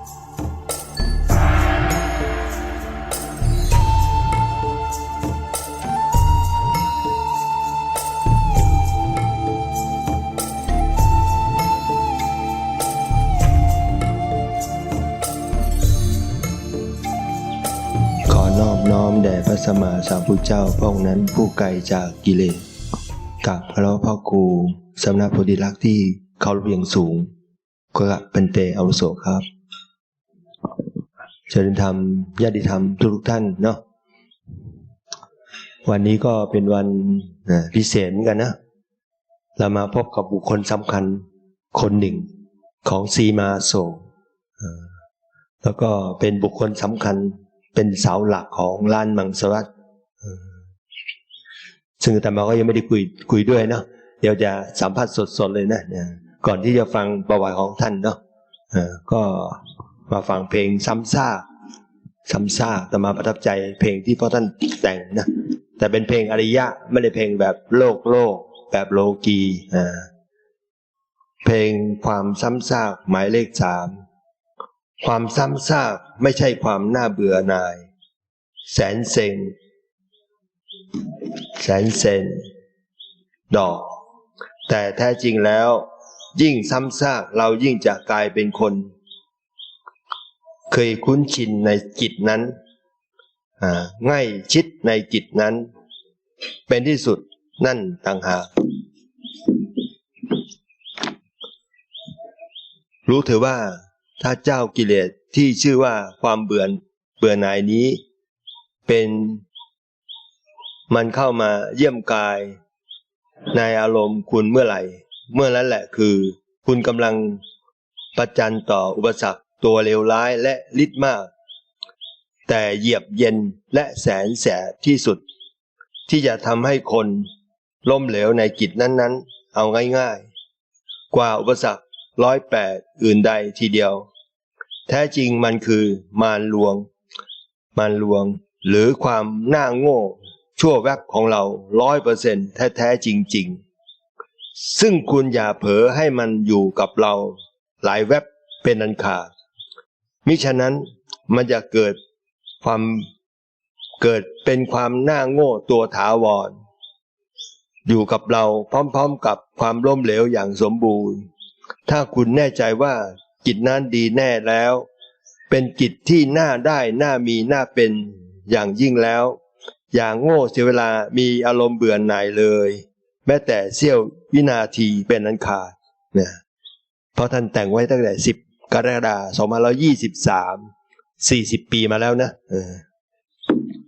ขอนอบน้อมแด่พระสมมาสัมพุทธเจ้าพระองค์นั้นผู้ไกลจากกิเลสกับพระพ่อครูสำนักโพธิลักษณ์ที่เขาเรียงสูงก็เป็นเตอวุโสครับ เจริญธรรมญาติธรรมทุกท่านเนาะวันนี้ก็เป็นวันพิเศษเหมือนกันนะ เรามาพบกับบุคคลสำคัญคนหนึ่งของซีมาโศกแล้วก็เป็นบุคคลสำคัญเป็นเสาหลักของร้านมังสวัสดซึ่งอาตมาก็ยังไม่ได้คุยคุยด้วยเนาะเดี๋ยวจะสัมภาษณ์สดๆเลยนะก่อนที่จะฟังประวัติของท่านเนาะก็ มาฟังเพลงซ้ำซากซ้ำซากแต่มาประทับใจเพลงที่พ่อท่านแต่งนะแต่เป็นเพลงอริยะไม่ได้เพลงแบบโลกโลก แบบโลกีอ่าเพลงความซ้ำซากหมายเลขสามความซ้ำซากไม่ใช่ความน่าเบื่อหน่าย แสนเซ็งแสนเซนดอก แต่แท้จริงแล้ว ยิ่งซ้ำซากเรายิ่งจะกลายเป็นคน เคยคุ้นชินในจิตนั้นง่ายชิดในจิตนั้น เป็นที่สุดนั่นต่างหากรู้เถอะว่าถ้าเจ้ากิเลสที่ชื่อว่าความเบื่อเบื่อหน่ายนี้ เป็นมันเข้ามาเยี่ยมกาย ในอารมณ์คุณเมื่อไหร่ เมื่อนั้นแหละคือ คุณกำลังประจันต่ออุปสรรค ตัวเลวร้ายและฤทธิ์มาก แต่เหยียบเย็นและแสนแสบที่สุด ที่จะทำให้คนล้มเหลวในกิจนั้นๆ เอาง่ายๆ กว่าอุปสรรคร้อยแปดอื่นใดทีเดียว แท้จริงมันคือมารลวง มารลวงหรือความหน้าโง่ ชั่วแวบของเราร้อยเปอร์เซ็นต์แท้ๆจริง ๆ ซึ่งคุณอย่าเผลอให้มันอยู่กับเรา หลายแวบเป็นอันขาด มิฉะนั้นมันจะเกิดความเกิดเป็นความหน้าโง่ตัวถาวร อยู่กับเราพร้อมๆกับความล้มเหลวอย่างสมบูรณ์ ถ้าคุณแน่ใจว่าจิตนั้นดีแน่แล้ว เป็นจิตที่น่าได้น่ามีน่าเป็นอย่างยิ่งแล้ว อย่างโง่เสียเวลามีอารมณ์เบื่อหน่ายเลย แม้แต่เสี้ยววินาทีเป็นอันขาดเนี่ยเพราะท่านแต่งไว้ตั้งแต่สิบ กรกฎาคม2523 40ปีมาแล้วนะ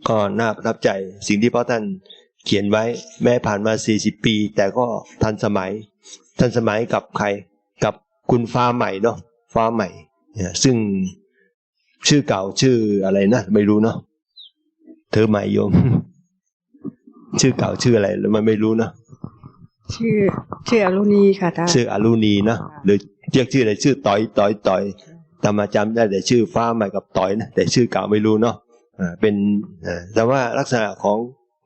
ก็น่าประทับใจสิ่งที่พ่อท่านเขียนไว้แม้ผ่านมา40ปี แต่ก็ทันสมัย ทันสมัยกับใครกับคุณฟ้าใหม่เนาะฟ้าใหม่เนี่ยซึ่งชื่อเก่าชื่ออะไรนะไม่รู้เนาะเธอใหม่โยม ชื่อเก่าชื่ออะไรแล้วมันไม่รู้เนาะ ชื่อชื่ออรุณีค่ะท่านชื่ออรุณีเนาะหรือเรียกชื่ออะไรชื่อต่อยต่อยต่อยแต่มาจำได้แต่ชื่อฟ้าใหม่กับต่อยนะแต่ชื่อเก่าไม่รู้เนาะอ่าเป็นอ่าแต่ว่าลักษณะของ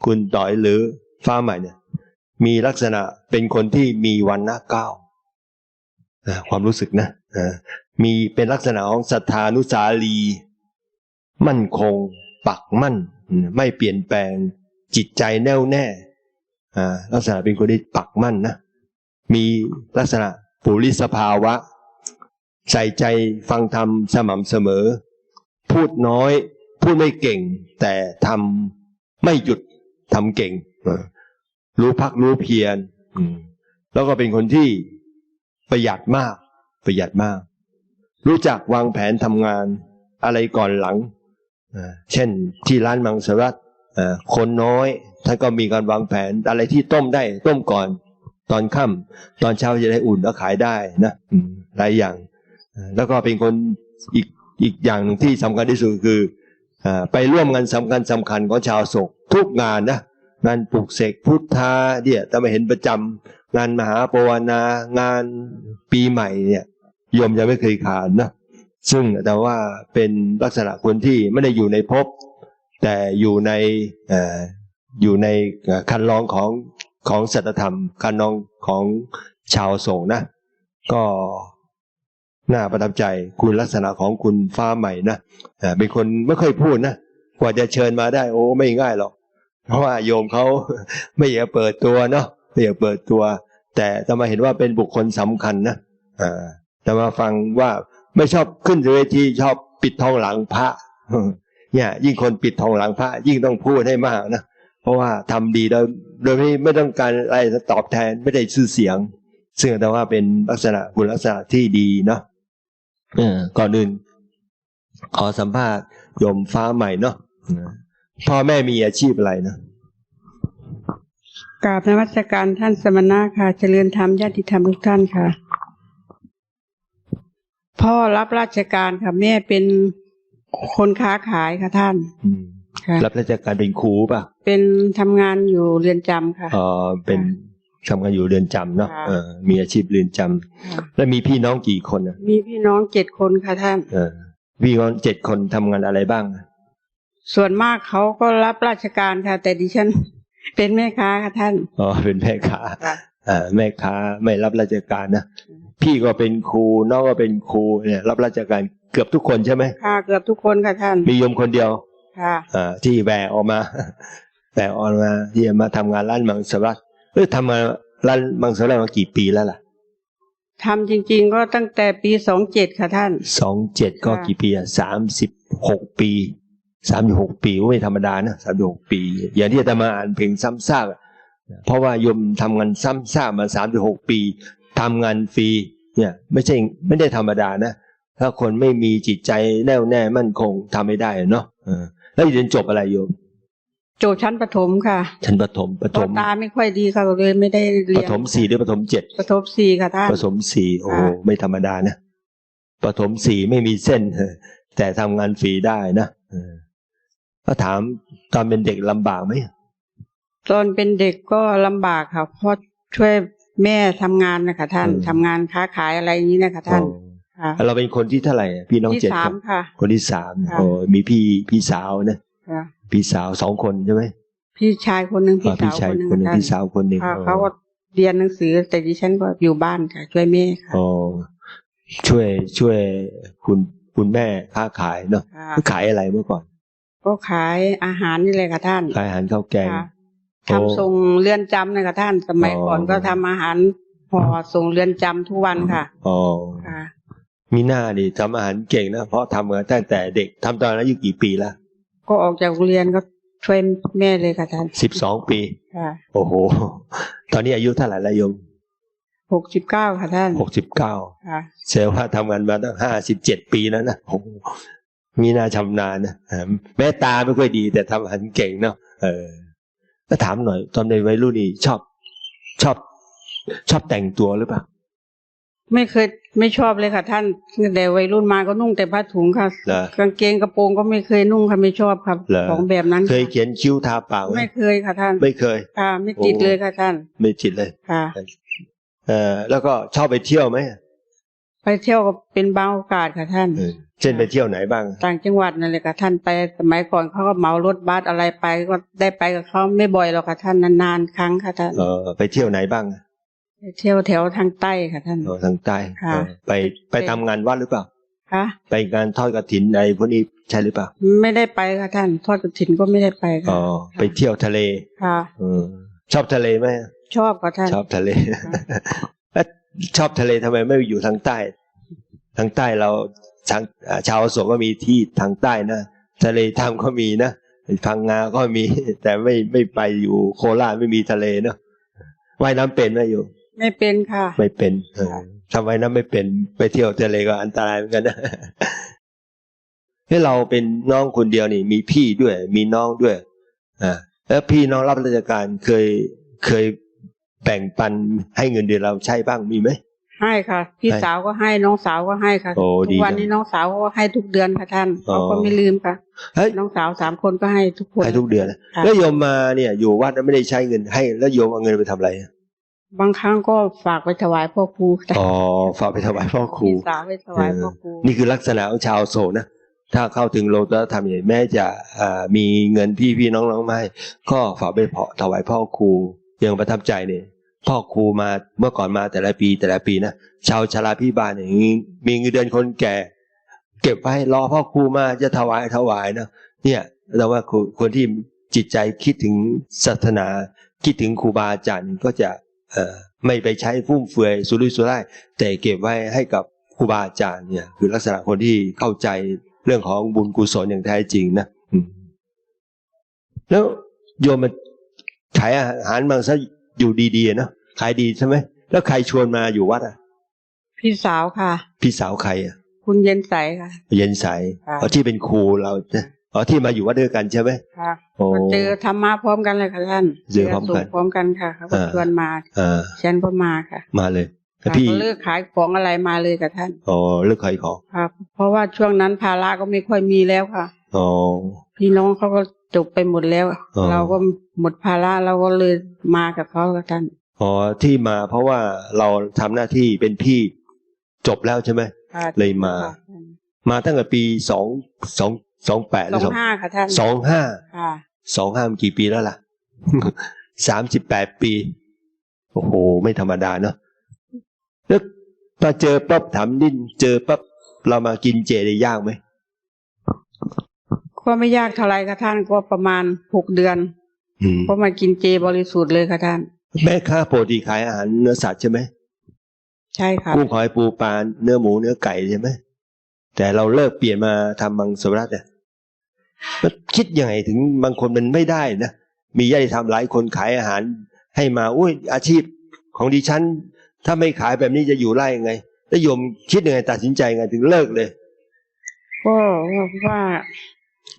คุณต่อยหรือฟ้าใหม่เนี่ย มีลักษณะเป็นคนที่มีวันนะเก้าอ่าความรู้สึกนะอ่ามีเป็นลักษณะของศรัทธานุสาลี มั่นคง ปักมั่นอืมไม่เปลี่ยนแปลง จิตใจแน่วแน่อ่า ลักษณะเป็นคนที่ปักมั่นนะมีลักษณะปุริสภาวะ ใส่ใจฟังธรรมสม่ำเสมอ พูดน้อย พูดไม่เก่ง แต่ทำไม่หยุดทำเก่ง รู้พักรู้เพียรแล้วก็เป็นคนที่ประหยัดมาก ประหยัดมาก รู้จักวางแผนทำงานอะไรก่อนหลัง เช่นที่ร้านมังสวิรัต คนน้อยท่านก็มีการวางแผนอะไรที่ต้มได้ต้มก่อน ตอนค่ำตอนเช้าจะได้อุ่นแล้วขายได้นะหลายอย่าง แล้วก็เป็นคนอีกอีกอย่างหนึ่งที่สำคัญที่สุดคืออไปร่วมงานสำคัญสำคัญของชาวศกทุกงานนะงานปลุกเสกพุทธาเนี่ยแต่ไม่เห็นประจำงานมหาปวารณางานปีใหม่เนี่ยโยมยังไม่เคยขาดนะซึ่งแต่ว่าเป็นลักษณะคนที่ไม่ได้อยู่ในภพ แต่อยู่ในอยู่ในคันลองของของสัตธรรมการนองของชาวโศกนะ ก็น่าประทับใจคุณลักษณะของคุณฟ้าใหม่นะเป็นคนไม่ค่อยพูดนะกว่าจะเชิญมาได้โอ้ไม่ง่ายหรอก เพราะว่าโยมเขาไม่อยากเปิดตัวเนาะไม่อยากเปิดตัว แต่จะมาเห็นว่าเป็นบุคคลสำคัญนะอ่าจะมาฟังว่าไม่ชอบขึ้นเวทีชอบปิดทองหลังพระ เนี่ยยิ่งคนปิดทองหลังพระยิ่งต้องพูดให้มากนะเพราะว่าทำดีโดยโดยไม่ไม่ต้องการอะไรตอบแทนไม่ได้ชื่อเสียง ซึ่งแต่ว่าเป็นลักษณะคุณลักษณะที่ดีเนาะก่อนอื่น ขอสัมภาษณ์โยมฟ้าใหม่เนาะพ่อแม่มีอาชีพอะไรนะกราบนมัสการท่านสมณะค่ะ เจริญธรรมญาติธรรมทุกท่านค่ะ พ่อรับราชการค่ะ แม่เป็น คนค้าขายค่ะท่านอืมค่ะรับราชการเป็นครูป่ะ เป็นทำงานอยู่เรือนจำค่ะเออเป็นทำงานอยู่เรือนจำเนาะค่ะเออมีอาชีพเรือนจำค่ะแล้วมีพี่น้องกี่คนนะมีพี่น้องเจ็ดคนค่ะท่านเออพี่น้องเจ็ดคนทำงานอะไรบ้าง ส่วนมากเขาก็รับราชการค่ะ แต่ดิฉันเป็นแม่ค้าค่ะท่าน อ๋อ เป็นแม่ค้าค่ะอ่าแม่ค้าไม่รับราชการนะ พี่ก็เป็นครูน้องก็เป็นครูเนี่ย รับราชการ เกือบทุกคนใช่ไหมค่ะเกือบทุกคนค่ะท่าน มีโยมคนเดียว ค่ะอ่าที่แหวกออกมาแหวกออกมาที่จะมาทำงานร้านมังสวิรัตเออทำงานร้านมังสวิรัตมากี่ปีแล้วล่ะทำจริง ๆ ก็ตั้งแต่ปีสองเจ็ดค่ะท่านสองเจ็ดก็ค่ะกี่ปีอะสามสิบหกปีสามสิบหกปีก็ไม่ธรรมดานะสามสิบหกปี อย่างที่อาตมาอ่านเพลงซ้ำซากอะเพราะว่าโยมทำงานซ้ำซากมาสามสิบหกปีทำงานฟรีเนี่ย ไม่ใช่ไม่ได้ธรรมดานะ ถ้าคนไม่มีจิตใจแน่วแน่มั่นคงทำไม่ได้เนาะเออแล้วเรียนจบอะไรโยมโจบชั้นประถมค่ะ ชั้นประถมประเพถราะมตาไม่ค่อยดีค่ะก็เลยไม่ได้เรีปยนฐมสี่หรือปฐมเจ็ดประถมสี่ค่ะท่านปฐมสี่โอ้โหค่ะไม่ธรรมดานะปฐมสี่ไม่มีเส้นแต่ทำงานฟรีได้นะเออก็ถามตอนเป็นเด็กลำบากไหมตอนเป็นเด็กก็ลำบากค่ะเพราะช่วยแม่ทำงานนะคะท่านทำงานค้าขายอะไรอย่างนี้นะคะท่านอ๋ค่ะอ เราเป็นคนที่เท่าไหร่อะพี่น้องที่เจ็ดสาคมนค่ะคนที่สามค่ะโอ้มีพี่พี่สาวนะค่ะพี่สาวสองคนใช่ไหมพี่ชายคนหนึ่งพี่อ๋อสาวชายคนหนึ่งคนหนึ่งค่ะพี่สาวคนหนึ่งค่ะอ๋อเขาก็เรียนหนังสือแต่ดิฉันก็อยู่บ้านค่ะช่วยแม่ค่ะอ๋อช่วยช่วยคุณคุณแม่ค้าขายเนาะค่ะขายอะไรเมื่อก่อน ก็ขายอาหารนี่เลยค่ะท่าน ขายอาหารข้าวแกงค่ะโอ้ทำส่งเรือนจำนะคะท่าน สมัยอ๋อก่อนก็ทำอาหารห่อส่งเรือนจำทุกวันค่ะอ๋อค่ะ มีหน้าดิทำอาหารเก่งนะเพราะทำมาตั้งแต่เด็กทำตอนอายุกี่ปีละก็ออกจากโรงเรียนก็ช่วยแม่เลยค่ะท่านสิบสองปีค่ะโอ้โห ตอนนี้อายุเท่าไหร่ละโยมหกสิบเก้าค่ะท่านหกสิบเก้าค่ะเซลว่าทำงานมาตั้งห้าสิบเจ็ดปีแล้วนะโอ้โหมีหน้าชำนาญนะเออแม้ตาไม่ค่อยดี แต่ทำอาหารเก่งเนาะเออก็ถามหน่อย ตอนในวัยรุ่นนี่ชอบ ชอบ ชอบแต่งตัวหรือเปล่า ไม่เคยไม่ชอบเลยค่ะ ท่านแต่วัยรุ่นมาก็นุ่งแต่ผ้าถุงค่ะเหรอ กางเกงกระโปรงก็ไม่เคยนุ่งค่ะไม่ชอบครับเหรอ ของแบบนั้นเคยค่ะเขียนคิ้วทาปากไหมไม่เคยค่ะท่านไม่เคย ค่ะไม่ติดโอ้ เลยค่ะท่านไม่จิตเลย ค่ะ เออแล้วก็ชอบไปเที่ยวไหมไปเที่ยวก็เป็นบางโอกาสค่ะท่าน เออเช่นไปเที่ยวไหนบ้าง ต่างจังหวัดนั่นเลยค่ะท่านไปสมัยก่อนเขาก็เหมารถบัสอะไรไปก็ได้ไปกับเขาไม่บ่อยหรอกค่ะท่านนานๆครั้งค่ะท่าน เออไปเที่ยวไหนบ้างไป เที่ยวแถวทางใต้ค่ะท่านเออทางใต้ค่ะเออไปไปทำงานวัดหรือเปล่าค่ะไปงานทอดกระถินอะไรพวกนี้ใช่หรือเปล่า ไม่ได้ไปค่ะท่าน ทอดกระถินก็ไม่ได้ไปอ๋ค่ะอไปเที่ยวทะเลค่ะเออชอบทะเลไหมชอบค่ะท่านชอบทะเลแล้วชอบทะเลทำไมไม่อยู่ทางใต้ ทางใต้เราทางอ่าชาวอโศกก็มีที่ทางใต้นะทะเลทางก็มีนะพังงาก็มี แต่ไม่ไม่ไปอยู่โคราชไม่มีทะเลเนาะว่ายน้ำเป็นไหมอยู่ ไม่เป็นค่ะ ไม่เป็นเออทำไมน้ำไม่เป็นไปเที่ยวทะเลก็อันตรายเหมือนกันนะให้เราเป็นน้องคนเดียวนี่ มีพี่ด้วย มีน้องด้วยอ่าแล้วพี่น้องรับราชการเคยเคยแบ่งปันให้เงินเดือนเราใช้บ้างมีไหมให้ค่ะ พี่ให้สาวก็ให้น้องสาวก็ให้ค่ะโอ้ดีทุกวันจังนี้น้องสาวก็ให้ทุกเดือนค่ะท่านอ๋อเขาก็ไม่ลืมค่ะเฮ้ยน้องสาวสามคนก็ให้ทุกคนให้ทุกเดือนนะค่ะแล้วโยมมาเนี่ย อยู่วัดแล้วไม่ได้ใช้เงินให้ แล้วโยมเอาเงินไปทำอะไร บางครั้งก็ฝากไปถวายพ่อครูค่ะอ๋อฝากไปถวายพ่อครูพี่สาวไปถวายพ่อครูนี่คือลักษณะของชาวโศกนะถ้าเข้าถึงโลกุตตรธรรมเนี่ยแม้จะอ่ามีเงินพี่พี่น้องน้องๆไม่ก็ฝากไปเพาะถวายพ่อครูยังประทับใจเนี่ยพ่อครูมาเมื่อก่อนมาแต่ละปีแต่ละปีนะชาวชราพิบาลอย่างนี้มีเงินเดือนคนแก่ เก็บไว้รอพ่อครูมาจะถวายถวายนะเนี่ยเราว่าคนคนที่จิตใจคิดถึงศาสนา คิดถึงครูบาอาจารย์ก็จะเอ่อ ไม่ไปใช้ฟุ่มเฟือยสุรุ่ยสุร่ายแต่เก็บไว้ให้กับครูบาอาจารย์เนี่ยคือลักษณะคนที่เข้าใจเรื่องของบุญกุศลอย่างแท้จริงนะอืมแล้วโยมมันขายอาหารบางซะอยู่ดีๆนะขายดีใช่ไหมแล้วใครชวนมาอยู่วัดอะ พี่สาวค่ะ พี่สาวใครอะคุณเย็นใสค่ะ เย็นใสค่ะอ๋อที่เป็นครูเราเนี่ย อ๋อที่มาอยู่วัดด้วยกันใช่ไหมค่ะโอ้ก็เจอธรรมะพร้อมกันเลยค่ะท่านเจอพร้อมกันสุขพร้อมกันค่ะเขาก็อ่าชวนมาอ่าฉันก็มาค่ะ มาเลยแล้วค่ะพี่ก็เลิกขายของอะไรมาเลยกับท่านอ๋อเลิกขายของครับ เพราะว่าช่วงนั้นภาระก็ไม่ค่อยมีแล้วค่ะอ๋อพี่น้องเขาก็จบไปหมดแล้วอ๋อเราก็หมดภาระเราก็เลยมากับเขากับท่านอ๋อที่มาเพราะว่าเราทำหน้าที่เป็นพี่จบแล้วใช่ไหมค่ะเลยมาค่ะมาตั้งแต่ปีสองสอง สองแปดหสรืออสองงห้าค่ะท่านสองห้าค่ะสองห้ามันกี่ปีแล้วล่ะสามสิบแปดปี โอ้โห ไม่ธรรมดาเนาะแล้วพอเจอปั๊บถามดินเจอปั๊บเรามากินเจได้ยากไหมก็ไม่ยากเท่าไรค่ะท่านก็ประมาณหกเดือนอืมก็มากินเจบริสุทธิ์เลยค่ะท่าน แม่ค้าปกติขายอาหารเนื้อสัตว์ใช่ไหมใช่ค่ะกุ้งหอยปูปลาเนื้อหมูเนื้อไก่ใช่ไหมแต่เราเลิกเปลี่ยนมาทำมังสวิรัตเนี่ย มันคิดยังไงถึงบางคนมันไม่ได้นะ มีญาติธรรมหลายคนขายอาหารให้มาอุ้ยอาชีพของดิฉัน ถ้าไม่ขายแบบนี้จะอยู่ไร่ยังไงแล้วโยมคิดยังไงตัดสินใจยังไงถึงเลิกเลย ก็ว่า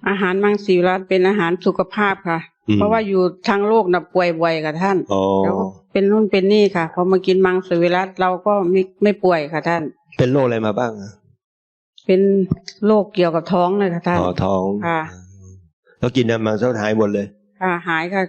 อาหารมังสวิรัตเป็นอาหารสุขภาพค่ะอืมเพราะว่าอยู่ทางโลกน่ะป่วยบ่อยค่ะท่านอ๋อแล้วก็เป็นนู่นเป็นนี่ค่ะพอมากินมังสวิรัตเราก็ไม่ไม่ป่วยค่ะท่าน เป็นโรคอะไรมาบ้างอะ เป็นโรคเกี่ยวกับท้องเลยค่ะท่านอ๋อท้องค่ะแล้วกินน้ำมังสวิรัตหายหมดเลย ค่ะ หายค่ะ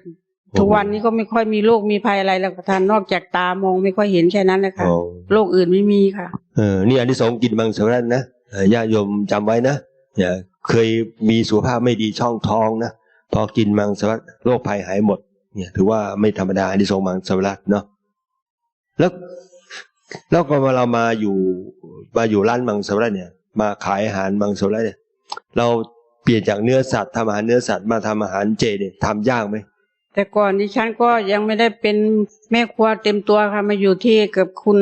โอ้ทุกวันนี้ก็ไม่ค่อยมีโรคมีภัยอะไรแล้วค่ะท่านนอกจากตามองไม่ค่อยเห็นแค่นั้นเลยค่ะอ๋อโรคอื่นไม่มีค่ะ เออนี่อันที่สองกินมังสวิรัตนะเอ่อญาติโยมจำไว้นะอย่าเคยมีสุขภาพไม่ดีช่องท้องนะพอกินมังสวิรัตโรคภัยหายหมด เนี่ย ถือว่าไม่ธรรมดาอันที่สองมังสวิรัตเนาะแล้วแล้วก็มาเรามาอยู่มาอยู่ร้านมังสวิรัตเนี่ย มาขายอาหารมังสวิรัตเนี่ยเราเปลี่ยนจากเนื้อสัตว์ทำอาหารเนื้อสัตว์มาทำอาหารเจเนี่ยทำยากไหมแต่ก่อนดิฉันก็ยังไม่ได้เป็นแม่ครัวเต็มตัวค่ะมาอยู่ที่กับคุณ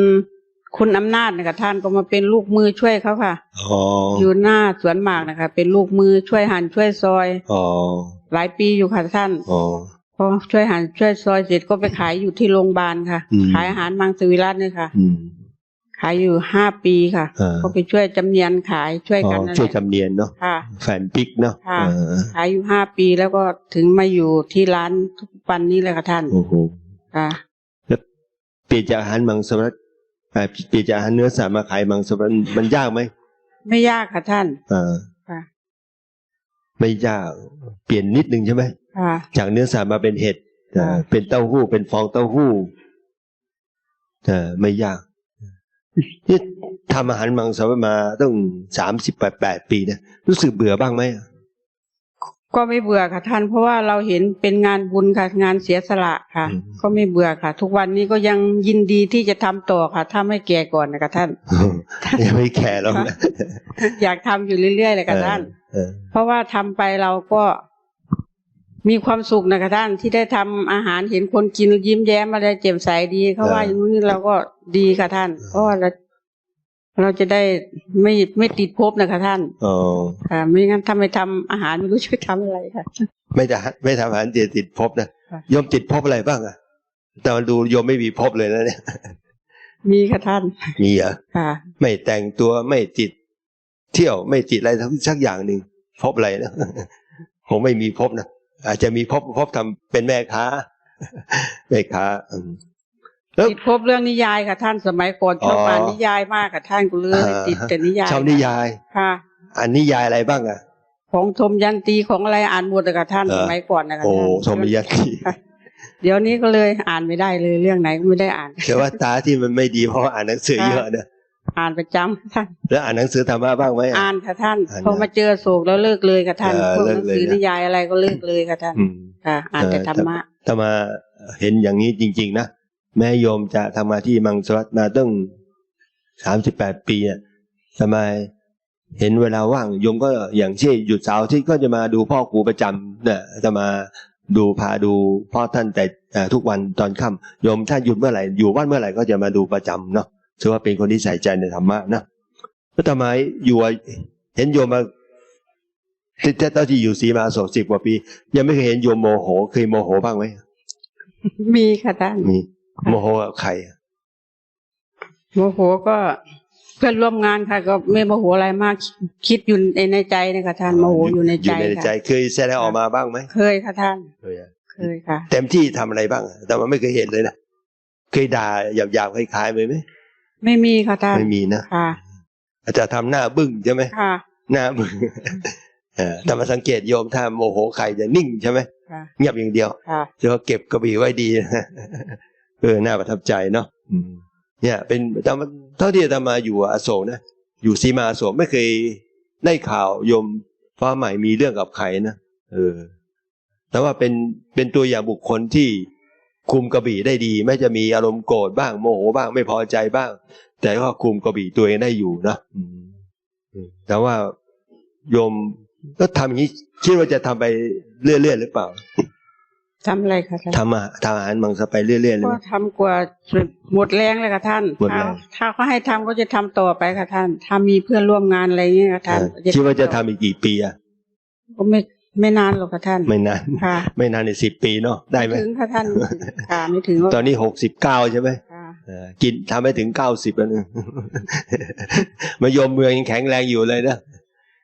คุณอำนาจนะคะท่านก็มาเป็นลูกมือช่วยเขาค่ะอ๋ออยู่หน้าสวนหมากนะคะ เป็นลูกมือช่วยหั่นช่วยซอยอ๋อหลายปีอยู่ค่ะท่านอ๋อพอช่วยหั่นช่วยซอยเสร็จก็ไปขายอยู่ที่โรงพยาบาลค่ะอืมขายอาหารมังสวิรัตเนี่ยค่ะอืม ขายอยู่ห้าปีค่ะอ่า ก็ไปช่วยจำเนียนขายช่วยอ๋อกันนั่นแหช่วยละจำเนียนเนาะค่ะ แฟนปิกเนาะค่ะ เออขายอยู่ห้าปีแล้วก็ถึงมาอยู่ที่ร้านทุกวันนี้เลยค่ะท่านโอ้โหค่ะแล้วเปลี่ยนจากอาหารมังสวิรัตเอ่อเปลี่ยนจากอาหารเนื้อสัตว์มาขายมังสวิรัตมันยากไหมไม่ยากค่ะท่าน อ่าค่ะ ไม่ยากเปลี่ยนนิดนึงใช่ไหมค่ะ จากเนื้อสัตว์มาเป็นเห็ดเอ่อค่ะ เป็นเต้าหู้เป็นฟองเต้าหู้เออไม่ยาก นี่ทำอาหารมังสวิรัตมาต้องสามสิบแปดปีนะรู้สึกเบื่อบ้างไหมก็ไม่เบื่อค่ะท่าน เพราะว่าเราเห็นเป็นงานบุญค่ะงานเสียสละค่ะอืมก็ไม่เบื่อค่ะ ทุกวันนี้ก็ยังยินดีที่จะทำต่อค่ะ ถ้าไม่แก่ก่อนนะคะท่านยังไม่แก่แล้วนะอยากทำอยู่เรื่อยๆเลยค่ะท่านเออเพราะว่าทำไปเราก็ มีความสุขนะคะท่านที่ได้ทำอาหารเห็นคนกินยิ้มแย้มอะไรแจ่มใสดีเขาว่าอย่างนี้เราก็ดีค่ะท่านเพราะว่าเราเราจะได้ไม่ไม่ติดภพนะคะท่านอ๋อค่ะไม่งั้นถ้าไม่ทำอาหารไม่รู้จะไปทำอะไรค่ะ ไม่ได้ไม่ทำอาหารเจติดภพนะค่ะโยมติดภพอะไรบ้างอะแต่มาดูโยมไม่มีภพเลยนะเนี่ยมีค่ะท่าน มีเหรอค่ะ ไม่แต่งตัวไม่ติด เที่ยวไม่ติดอะไรทั้งสักอย่างหนึ่งภพอะไรนะผมไม่มีภพนะ อาจจะมีภพภพทำเป็นแม่ค้าแม่ค้าอืมแล้วติดภพเรื่องนิยายค่ะท่านสมัยก่อนชอบอ๋ออ่อ่านนิยายมากค่ะท่านก็เลยอ่าติดแต่นิยายชาวนิยายค่ะอ่านนิยายอะไรบ้างอะของทมยันตีของอะไรอ่านหมดเลยค่ะท่านเออสมัยก่อนนะคะโอ้ท่านชมยันทีเดี๋ยวนี้ก็เลยอ่านไม่ได้เลยเรื่องไหนก็ไม่ได้อ่านแต่ว่าตาที่มันไม่ดีเพราะว่าอ่านหนังสือเยอะเนอะ อ่านประจำท่านแล้วอ่านหนังสือธรรมะบ้างไหมอะอ่านค่ะท่านอ่านพอมาเจอโศกแล้วเลิกเลยค่ะท่านเออพวกหเลินักงเลยสือนะนิยายอะไรก็เลิกเลยค่ะท่านอืมค่ะอ่านแต่เออธรรมะถ้ามาเห็นอย่างนี้จริง ๆ นะแม่โยมจะทำงานที่มังสวิรัตมาตั้งสามสิบแปดปีอะทำไมเห็นเวลาว่างโยมก็อย่างเช่นหยุดเสาร์อาที่ก็จะมาดูพ่อครูประจำเนี่ยจะมาดูพาดูพ่อท่านแต่เอ่อทุกวันตอนค่ำโยมท่านหยุดเมื่อไหร่อยู่บ้านเมื่อไหร่ก็จะมาดูประจำเนาะ ถือว่าเป็นคนที่ใส่ใจในธรรมะนะแล้วทำไมอยู่อะเห็นโยมมาที่ที่ตอนที่อยู่ศรีมาสองสิบกว่าปี ยังไม่เคยเห็นโยมโมโห เคยโมโหบ้างไหมมีค่ะท่านมีโมโหกับใครอะโมโหก็เพื่อนร่วมงานค่ะ ก็ไม่โมโหอะไรมาก คิดอยู่ในในใจนะคะท่านโมโหอยู่ในอใจยู่ในใจค่ะเคยแสดงออกมาบ้างไหมเคยค่ะท่านเคยอะเคยค่ะ เต็มที่ทำอะไรบ้างอะแต่ว่าไม่เคยเห็นเลยนะเคยด่าหยาบๆคล้ายๆไหมไหม ไม่มีค่ะท่านไม่มีนะค่ะอาจจะทำหน้าบึ้งใช่ไหมค่ะ หน้าบึ้งเออแต่มาสังเกตโยมถ้าโมโหใครจะนิ่งใช่ไหมค่ะเงียบอย่างเดียวค่ะจะว่าเก็บกระบี่ไว้ดีเออน่าประทับใจเนาะอืมเนี่ย เป็นแต่ว่าเท่าที่อาตมาอยู่อโศกนะอยู่สีมาอโศกไม่เคยได้ข่าวโยมฟ้าใหม่มีเรื่องกับใครนะเออ แต่ว่าเป็นเป็นตัวอย่างบุคคลที่ คุมกระบี่ได้ดีไม่จะมีอารมณ์โกรธบ้างโมโหบ้างไม่พอใจบ้าง แต่ก็คุมกระบี่ตัวเองได้อยู่นะอืมอืมแต่ว่าโยมก็ทำอย่างนี้คิดว่าจะทำไปเรื่อยๆหรือเปล่าทำอะไรคะท่านทำอาทำอาหารมังสไปเรื่อยๆเลยก็ไหมทำกว่าหมดแรงเลยค่ะท่านหมดแรงถ้าถ้าเขาให้ทำก็จะทำต่อไปค่ะท่าน ถ้ามีเพื่อนร่วมงานอะไรอย่างเงี้ยค่ะท่านเออคิดว่าจะทำอีกกี่ปีอะก็ไม่ ไม่นานหรอกค่ะท่าน ไม่นานค่ะไม่นานในสิบปีเนาะได้ไหมถึงค่ะท่านค่ะไม่ถึงหรอกตอนนี้หกสิบเก้าใช่ไหมค่ะเออกินทำให้ถึงเก้าสิบแล้วนึงมาโยมเมืองยังแข็งแรงอยู่เลยนะ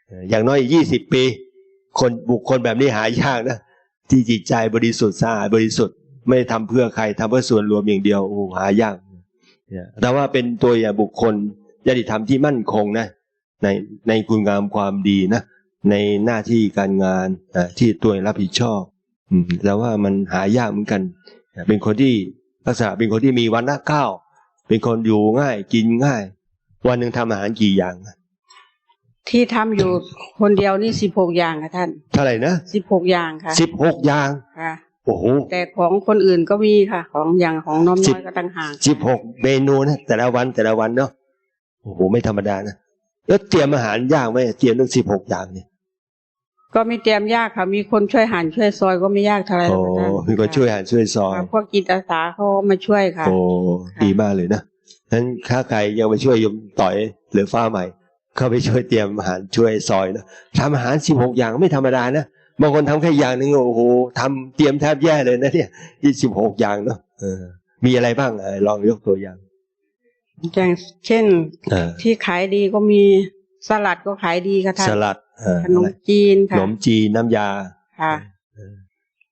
เอออย่างน้อยยี่สิบปี คนบุคคลแบบนี้หายากนะที่จิตใจบริสุทธิ์สะอาดบริสุทธิ์ไม่ทำเพื่อใครทำเพื่อส่วนรวมอย่างเดียวโอ้หายากเนี่ยแต่ว่าเป็นตัวอย่างบุคคลญาติธรรมที่มั่นคงนะในในคุณงามความดีนะ ในหน้าที่การงานอะที่ตัวเองรับผิดชอบอืมแล้วว่ามันหายากเหมือนกันอะเป็นคนที่ลักษณะเป็นคนที่มีวันละข้าว เป็นคนอยู่ง่ายกินง่าย วันหนึ่งทำอาหารกี่อย่าง ที่ทำอยู่คนเดียวนี่สิบหกอย่างค่ะท่าน เท่าไหร่นะสิบหกอย่างค่ะสิบหกอย่างค่ะโอ้โหแต่ของคนอื่นก็มีค่ะ ของอย่างของน้อมสิน้บอยก็ต่างหากสิบหกเมนูนะแต่ละวันแต่ละวันเนาะโอ้โหไม่ธรรมดานะแล้วเตรียมอาหารยากไหมเตรียมตั้งสิบหกอย่างเนี่ย ก็ไม่เตรียมยากค่ะ มีคนช่วยหั่นช่วยซอยก็ไม่ยากเท่าไหร่หรโอ้อกค่ะท่านมีคนช่วยอาหารช่วยซอยค่ะพวกจิตอาสาเขามาช่วยค่ะ โอ้ดีมากเลยนะนั้นถ้าใครยังไปช่วยโยมต่อยหรือฟ้าใหม่ เข้าไปช่วยเตรียมอาหารช่วยซอยนะทำอาหารสิบหกอย่างไม่ธรรมดานะบางคนทำแค่อย่างหนึ่งโอ้โหทำเตรียมแทบแย่เลยนะเนี่ยยี่สิบหกอย่างเนาะเออมีอะไรบ้างเออลองยกตัวอย่าง อย่างเช่นเออที่ขายดีก็มีสลัดก็ขายดีค่ะท่านสลัดเออขนมจีนขค่ะนมจีนน้ำยาค่ะเออ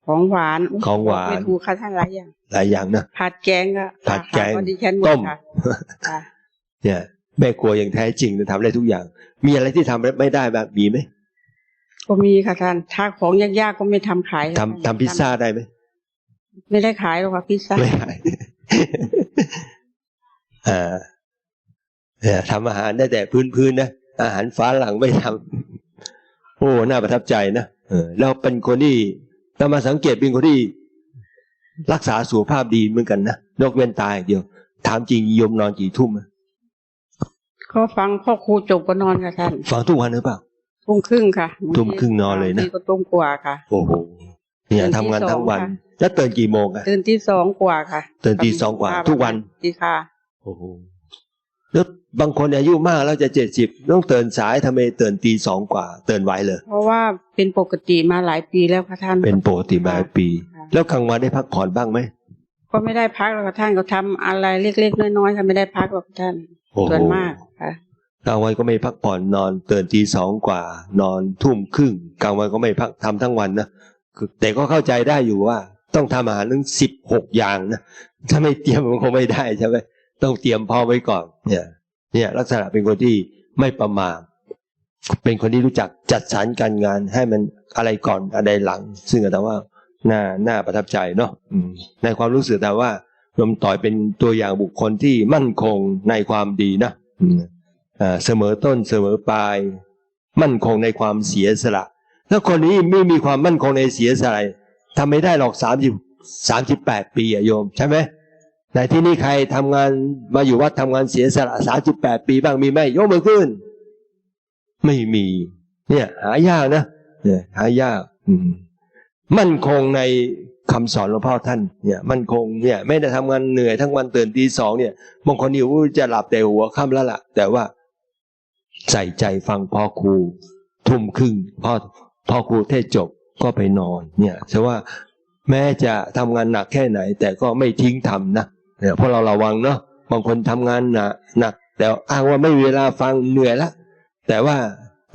ของหวานของหวานไม่ถูกค่ะท่านหลายอย่างหลายอย่างนะผัดแกงก็ผัดแกงค่ะดิฉันหมดต้มค่ะค่ะเนี่ยแม่ครัวอย่างแท้จริงนะทำได้ทุกอย่าง มีอะไรที่ทำไม่ได้แบบมีไหมก็มีค่ะท่านถ้าของยากๆก็ไม่ทำขายค่ะทำทำพิซซ่าได้ไหมไม่ได้ขายหรอกค่ะพิซซ่าไม่ได้อ่าเนี่ยทำอาหารได้แต่พื้นๆนะอาหารฟ้าหลังไม่ทำ โอ้ น่าประทับใจนะเออแล้วเป็นคนที่เรามาสังเกตเป็นคนที่ รักษาสุขภาพดีเหมือนกันนะนกเว้นตายอย่างเดียว ถามจริงโยมนอนกี่ทุ่มอะก็ฟังพ่อครูจบก็นอนค่ะท่าน ฟังทุกวันหรือเปล่าทุ่มครึ่งค่ะทุ่มครึ่งนอนเลยนะบางทีก็ทุ่มกว่าค่ะ โอ้โหเนี่ยตื่นที่ทำงานทั้งวันสองค่ะแล้วตื่นกี่โมงอะตื่นที่สองกว่าค่ะตื่นตีสองกว่า ทุกวันดีค่ะ โอ้โห แล้วบางคนอายุมากแล้วจะเจ็ดสิบต้องตื่นสายทำไมตื่นตีสองกว่าตื่นไวเลย เพราะว่าเป็นปกติมาหลายปีแล้วค่ะท่าน เป็นปกติมาหลายปีค่ะแล้วกลางวันได้พักผ่อนบ้างไหมก็ไม่ได้พักหรอกค่ะท่านก็ทำอะไรเล็กๆน้อยๆค่ะไม่ได้พักหรอกค่ะท่านโอ้โหส่วนมากค่ะกลางวันก็ไม่พักผ่อนนอนตื่นตีสองกว่า นอนทุ่มครึ่งกลางวันก็ไม่พักทำทั้งวันนะคือแต่ก็เข้าใจได้อยู่ว่า ต้องทำอาหารถึงสิบหกอย่างนะถ้าไม่เตรียมมันคงไม่ได้ใช่ไหม ต้องเตรียมพอไว้ก่อน เนี่ย เนี่ย ลักษณะเป็นคนที่ไม่ประมาทเป็นคนที่รู้จักจัดสรรการงานให้มันอะไรก่อนอะไรหลัง ซึ่งแต่ว่าน่าน่าประทับใจเนาะในความรู้สึกแต่ว่าลมต่อยเป็นตัวอย่างบุคคลที่มั่นคงในความดีนะอ่าเสมอต้นเสมอปลาย มั่นคงในความเสียสละถ้าคนนี้ไม่มีความมั่นคงในเสียสละทำไม่ได้หรอกสามสิบสามสิบแปดปีอะโยมใช่ไหม ในที่นี่ใครทำงานมาอยู่วัดทำงานเสียสละสามสิบแปดปีบ้างมีไหมยกมือขึ้น ไม่มี เนี่ย หายากนะเนี่ยหายาก อืมมั่นคงในคำสอนหลวงพ่อท่านเนี่ยมั่นคงเนี่ย ไม่ได้ทำงานเหนื่อยทั้งวันตื่นตีสองเนี่ยบางคนนี่จะหลับแต่หัวค่ำแล้วล่ะ แต่ว่าใส่ใจฟังพ่อครูทุ่มครึ่งพ่อพ่อครูเทศจบก็ไปนอน เนี่ยแสดงว่าแม้จะทำงานหนักแค่ไหน แต่ก็ไม่ทิ้งทำนะ เนี่ยเพราะเราระวังเนาะบางคนทำงานหนักหนัก แต่อ้างว่าไม่มีเวลาฟังเหนื่อยละแต่ว่า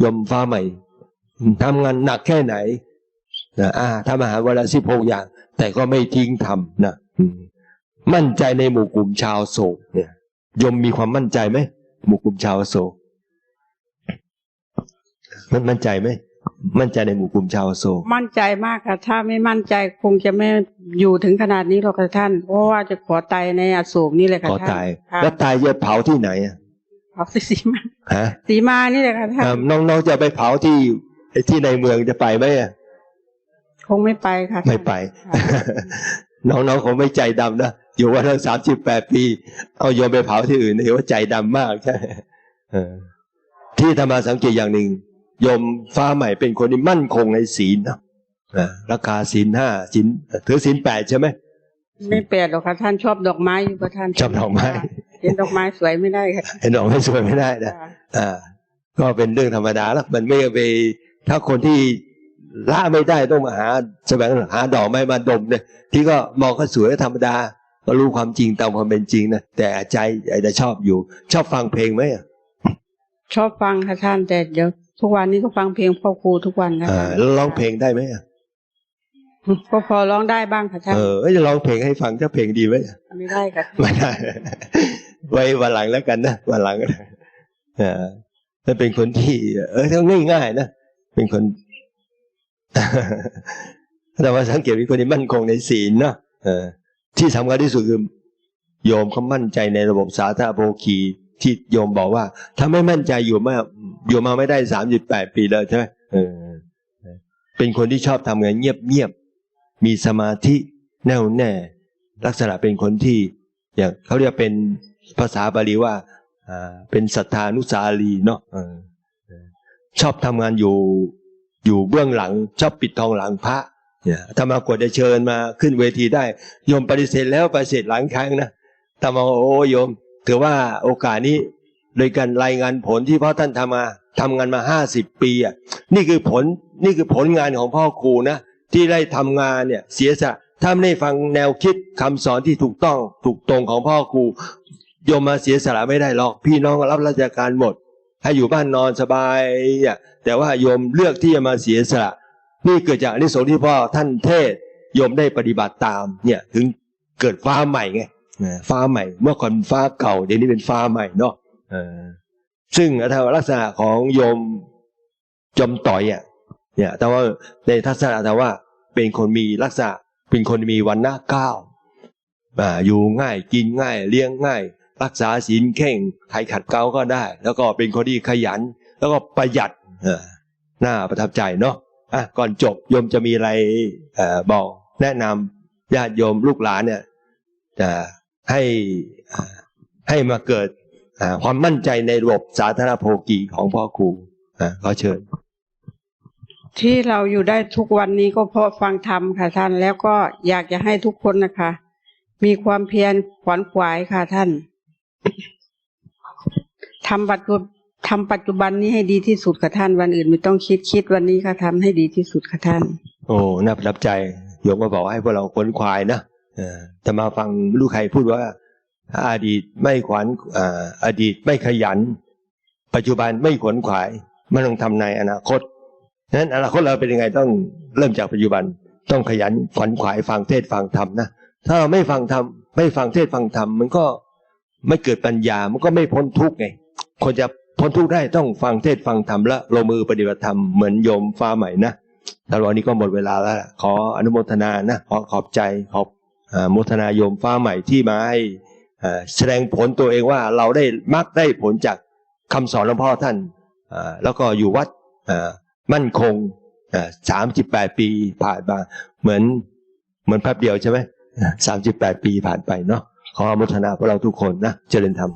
ยมฟ้าใหม่ทำงานหนักแค่ไหนนะอ่าทำอาหารวันละสิบหกอย่าง แต่ก็ไม่ทิ้งทำนะมมั่นใจในหมู่กลุ่มชาวโศกเนี่ยยมมีความมั่นใจไหมหมู่กลุ่มชาวโศกมันมั่นใจไหม มั่นใจในหมู่กลุ่มชาวโศกมั่นใจมากค่ะ ถ้าไม่มั่นใจคงจะไม่อยู่ถึงขนาดนี้หรอกค่ะท่าน เพราะว่าจะขอตายในอโศกนี่เลยค่ะขอท่านตาย ค่ะแล้วตายจะเผาที่ไหนอะเผาที่สีมาฮะสีมานี่เลยค่ะท่านอ่าน้องๆจะไปเผาที่ที่ในเมืองจะไปไหมอะคงไม่ไปค่ะท่านไม่ไป ค่ะ น้องๆคงไม่ใจดำนะอยู่วันละสามสิบแปดปี เอาโยมไปเผาที่อื่นเห็นว่าใจดำมากใช่เออที่ธรรมาสังเกตอย่างหนึ่งโยมฟ้าใหม่เป็นคนที่มั่นคงในศีลนะอ่าราคาศีลห้าศีลถือศีลแปดใช่ไหมไม่แปลกหรอกค่ะท่านชอบดอกไม้อยู่ค่ะท่านชอบดอกไม้เห็นดอกไม้สวยไม่ได้ค่ะเห็นดอกไม่สวยไม่ได้นะค่ะอ่า ก็เป็นเรื่องธรรมดาแล้วมันไม่ไปถ้าคนที่ละไม่ได้ต้องมาหาแสวงหาดอกไม้มาดมเนี่ยที่ก็มองก็สวยธรรมดาก็รู้ความจริงตามความเป็นจริงนะแต่ใจอาจจะชอบอยู่ ชอบฟังเพลงไหมอะชอบฟังค่ะท่านแต่เดี๋ยว ทุกวันนี้ก็ฟังเพลงพ่อครูทุกวันนะอ่าคะแล้วร้องเพลงได้ไหมอะก็พอร้องได้บ้างค่ะท่านเออเอ้ยจะร้องเพลงให้ฟังถ้าเพลงดีไหมอะไม่ได้ค่ะไม่ได้ไว้วันหลังแล้วกันนะวันหลังก็ได้อ่าถ้าเป็นคนที่ เออถ้าง่ายๆนะเป็นคนแต่ว่าสังเกตเป็นคนที่มั่นคงในศีลเนาะเออที่สำคัญที่สุดคือโยมเขามั่นใจในระบบสาธารณโภคีที่โยมบอกว่า ถ้าไม่มั่นใจอยู่มา อยู่มาไม่ได้สามสิบแปดปีแล้วใช่ไหมเออเป็นคนที่ชอบทำงานเงียบๆมีสมาธิแน่วแน่ ลักษณะเป็นคนที่อย่างเขาเรียกเป็นภาษาบาลีว่าเป็นศรัทธานุสารีเนาะออชอบทำงานอยู่อยู่เบื้องหลัง ชอบปิดทองหลังพระเนี่ยถ้ามากดจะเชิญมาขึ้นเวทีได้โยมปฏิเสธแล้วปฏิเสธหลังครั้งนะถ้ามาโอ้โยม ถือว่าโอกาสนี้ โดยการรายงานผลที่พ่อท่านทำมาทำงานมาห้าสิบปีอะนี่คือผลนี่คือผลงานของพ่อครูนะที่ได้ทำงานเนี่ยเสียสละถ้าไม่ได้ฟังแนวคิดคำสอนที่ถูกต้องถูกตรงของพ่อครูโยมมาเสียสละไม่ได้หรอกพี่น้องรับราชการหมดให้อยู่บ้านนอนสบายอะแต่ว่าโยมเลือกที่จะมาเสียสละนี่เกิดจากอนิสงส์ที่พ่อท่านเทศโยมได้ปฏิบัติตามเนี่ยถึงเกิดฟ้าใหม่ไงฟ้าใหม่ เมื่อก่อนฟ้าเก่าเดี๋ยวนี้เป็นฟ้าใหม่เนาะเออ ซึ่งถ้าลักษณะของโยมจอมต่อยอะเนี่ยแต่ว่าในทัศนะแต่ว่าเป็นคนมีลักษณะเป็นคนมีวันหน้าก้าวอ่าอยู่ง่ายกินง่ายเลี้ยงง่าย รักษาศีลเข่งใครขัดเกลาก็ได้ แล้วก็เป็นคนที่ขยัน แล้วก็ประหยัดเออน่าประทับใจเนาะอะก่อนจบโยมจะมีอะไรเอ่อบอกแนะนำญาติโยมลูกหลานเนี่ยจะให้ให้มาเกิด ความมั่นใจในระบบสาธารณโภกีของพ่อครูอ่าขอเชิญ ที่เราอยู่ได้ทุกวันนี้ก็เพราะฟังธรรมค่ะท่าน แล้วก็อยากจะให้ทุกคนนะคะ มีความเพียรขวนขวายค่ะท่านทำปัจจุทำปัจจุบันนี้ให้ดีที่สุดค่ะท่าน วันอื่นไม่ต้องคิดคิดวันนี้ค่ะทำให้ดีที่สุดค่ะท่าน โอ้น่าประทับใจโยมก็บอกให้พวกเราขวนขวายนะเออแต่มาฟังไม่รู้ใครพูดว่า อดีตไม่ขวัญอดีตไม่ขยัน ปัจจุบันไม่ขวนขวายมันต้องทำในอนาคตนั้นอนาคตเราเป็นยังไงต้องเริ่มจากปัจจุบันต้องขยันขวนขวายฟังเทศฟังธรรมนะถ้าเราไม่ฟังธรรมไม่ฟังเทศฟังธรรมมันก็ไม่เกิดปัญญามันก็ไม่พ้นทุกข์ไงคนจะพ้นทุกข์ได้ต้องฟังเทศฟังธรรมและลงมือปฏิบัติธรรมเหมือนโยมฟ้าใหม่นะตอนนี้ก็หมดเวลาแล้วขออนุโมทนานะขอขอบใจขอบอ่าโมทนาโยมฟ้าใหม่ที่มาให้ แสดงผลตัวเองว่าเราได้มักได้ผลจากคำสอนหลวงพ่อท่าน แล้วก็อยู่วัดมั่นคงสามสิบแปดปีผ่านมาเหมือนเหมือนแป๊บเดียวใช่ไหมสามสิบแปดปีผ่านไปเนาะขออนุโมทนาพวกเราทุกคนนะเจริญธรรม